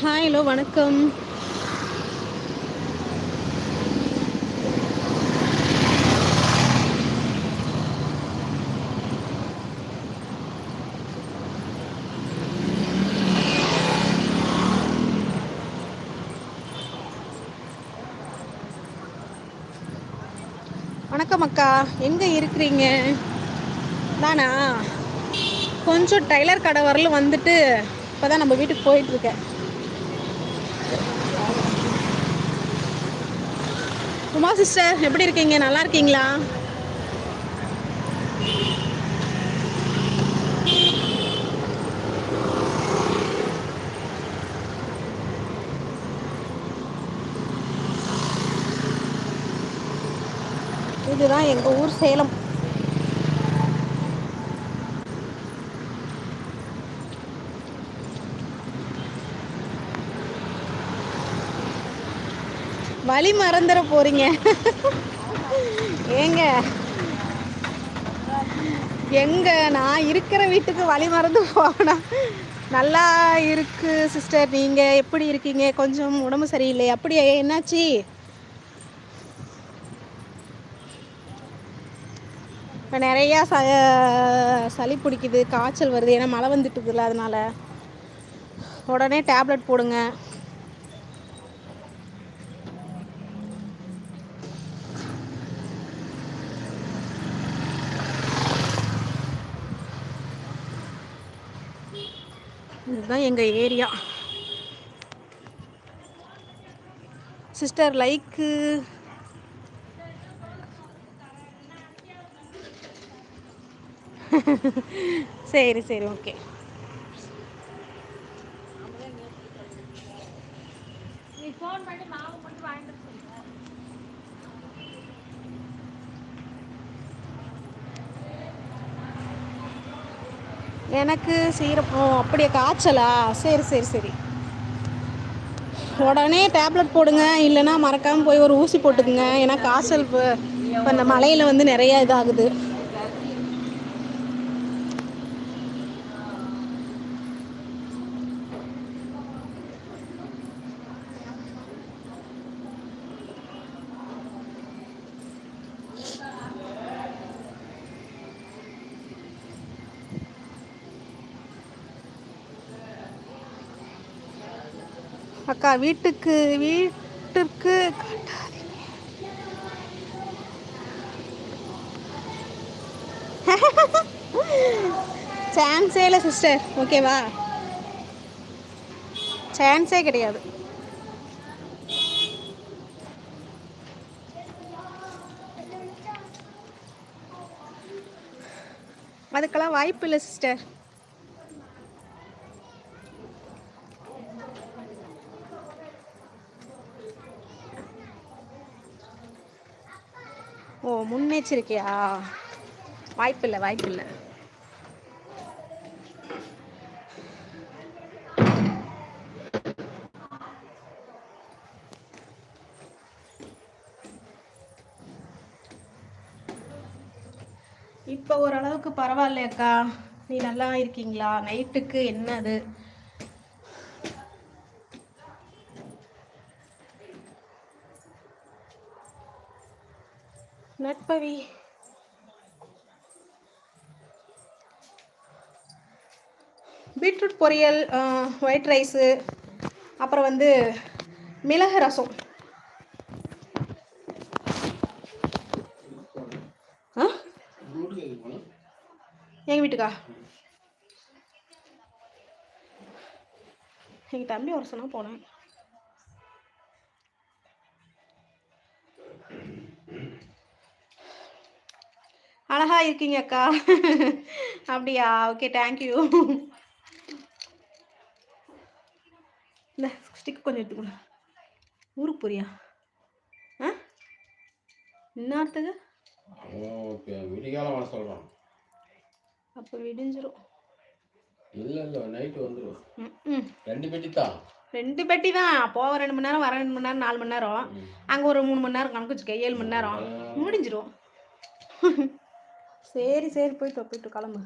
Hi hello வணக்கம். வணக்கம் அக்கா. எங்கே இருக்கிறீங்க? தானா? கொஞ்சம் டைலர் கடை வரலும் வந்துட்டு இப்போ தான் நம்ம வீட்டுக்கு போயிட்டுருக்கேன் உமா சிஸ்டர் எப்படி இருக்கீங்க? நல்லா இருக்கீங்களா? இதுதான் எங்கள் ஊர் சேலம். வழி மறந்துட போறீங்க. ஏங்க. எங்க? நான் இருக்கிற வீட்டுக்கு வழி மறந்து போனா நல்லா இருக்கு சிஸ்டர் நீங்க எப்படி இருக்கீங்க? கொஞ்சம் உடம்பு சரியில்லை. அப்படியே என்னாச்சு? இப்போ நிறையா ச சளி பிடிக்குது காய்ச்சல் வருது. ஏன்னா மழை வந்துட்டு இருக்குல்ல அதனால. உடனே டேப்லெட் போடுங்க. இதுதான் எங்கள் ஏரியா. சிஸ்டர் லைக்கு சரி சரி ஓகே எனக்கு சீரப்பம் அப்படியே காய்ச்சலா? சரி சரி சரி. உடனே டேப்லெட் போடுங்க. இல்லைன்னா மறக்காமல் போய் ஒரு ஊசி போட்டுக்குங்க. ஏன்னா காய்ச்சல் இப்போ இந்த மலையில் வந்து நிறையா இதாகுது. அக்கா வீட்டுக்கு வீட்டுக்கு சான்ஸே இல்லை சிஸ்டர் ஓகேவா சான்ஸே கிடையாது. அதுக்கெல்லாம் வாய்ப்பு இல்லை சிஸ்டர் ஓ முன்னெச்சரிக்கையா? வாய்ப்பில்லை வாய்ப்பில்லை. இப்போ ஓரளவுக்கு பரவாயில்லையக்கா. நீ நல்லா இருக்கீங்களா? நைட்டுக்கு என்னது? நட்பவி. பீட்ரூட் பொரியல் ஒயிட் ரைஸு அப்புறம் வந்து மிளகு ரசம். ஆ? எங்கள் வீட்டுக்கா? எங்கள் தம்பி ஒரு சொன்னால் போனேன். அழகா இருக்கீங்க அக்கா. அப்படியா? ஓகே தேங்க்யூ இந்த ஸ்டிக் கொஞ்சம் எடுத்துக்கணும் ஊருக்கு போறியா? ஆ? இன்னாத்துக்கு அப்போ விடிஞ்சிரும். இல்லை இல்லை நைட்டு வந்துடும் ம் ம் ரெண்டு பெட்டி தான். ரெண்டு பெட்டி தான். போக ரெண்டு மணி நேரம் வர ரெண்டு மணி நேரம் நாலு மணி நேரம். அங்கே ஒரு மூணு மணி நேரம் கணக்கு வச்சுக்க. ஏழு மணி நேரம். முடிஞ்சிரும். சரி சரி போயிட்டு வா, போயிட்டு கிளம்பு.